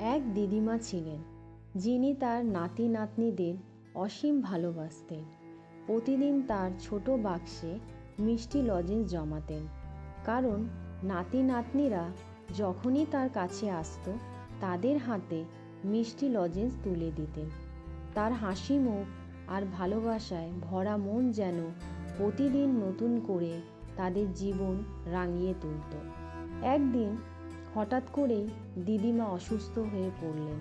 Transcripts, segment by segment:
এক দিদিমা ছিলেন, যিনি তার নাতি নাতনিদের অসীম ভালোবাসতেন। প্রতিদিন তার ছোট বাক্সে মিষ্টি লজেন্স জমাতেন। কারণ নাতি নাতনিরা যখনই তার কাছে আসতো, তাদের হাতে মিষ্টি লজেন্স তুলে দিতেন। তার হাসি মুখ আর ভালোবাসায় ভরা মন যেন প্রতিদিন নতুন করে তাদের জীবন রাঙিয়ে তুলত। একদিন হঠাৎ করেই দিদিমা অসুস্থ হয়ে পড়লেন।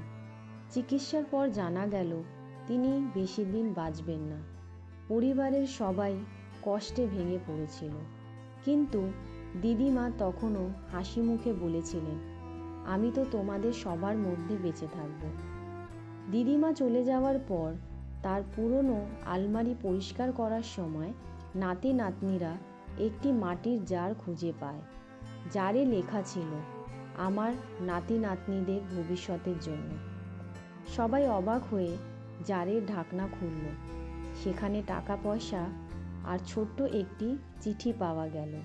চিকিৎসার পর জানা গেল, তিনি বেশি দিন বাঁচবেন না। পরিবারের সবাই কষ্টে ভেঙে পড়েছিল। কিন্তু দিদিমা তখনও হাসি মুখে বলেছিলেন, আমি তো তোমাদের সবার মধ্যে বেঁচে থাকব। দিদিমা চলে যাওয়ার পর তার পুরনো আলমারি পরিষ্কার করার সময় নাতি নাতনিরা একটি মাটির জার খুঁজে পায়। জারে লেখা ছিল আমার নাতি নাতনিদের ভবিষ্যতের জন্য। সবাই অবাক হয়ে জারের ঢাকনা খুলল। সেখানে টাকা পয়সা আর ছোট্ট একটি চিঠি পাওয়া গেল।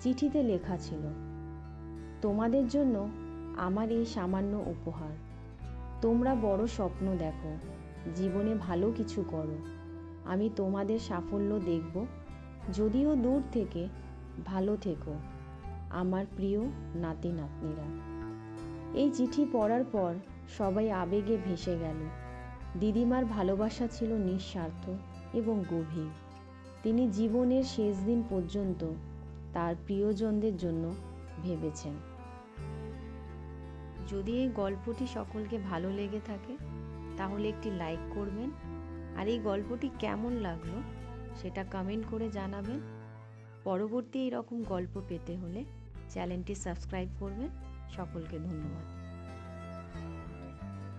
চিঠিতে লেখা ছিল, তোমাদের জন্য আমার এই সামান্য উপহার। তোমরা বড় স্বপ্ন দেখো, জীবনে ভালো কিছু করো। আমি তোমাদের সাফল্য দেখব, যদিও দূর থেকে ভালো থেকো। আমার প্রিয় নাতি নাতনিরা এই চিঠি পড়ার পর সবাই আবেগে ভেসে গেল। দিদিমার ভালোবাসা ছিল নিঃস্বার্থ এবং গভীর। তিনি জীবনের শেষ দিন পর্যন্ত তার প্রিয়জনদের জন্য ভেবেছেন। যদি এই গল্পটি সকলকে ভালো লেগে থাকে, তাহলে একটি লাইক করবেন। আর এই গল্পটি কেমন লাগল, সেটা কমেন্ট করে জানাবেন। পরবর্তী এরকম গল্প পেতে হলে চ্যানেলটি সাবস্ক্রাইব করবেন। সকলকে ধন্যবাদ।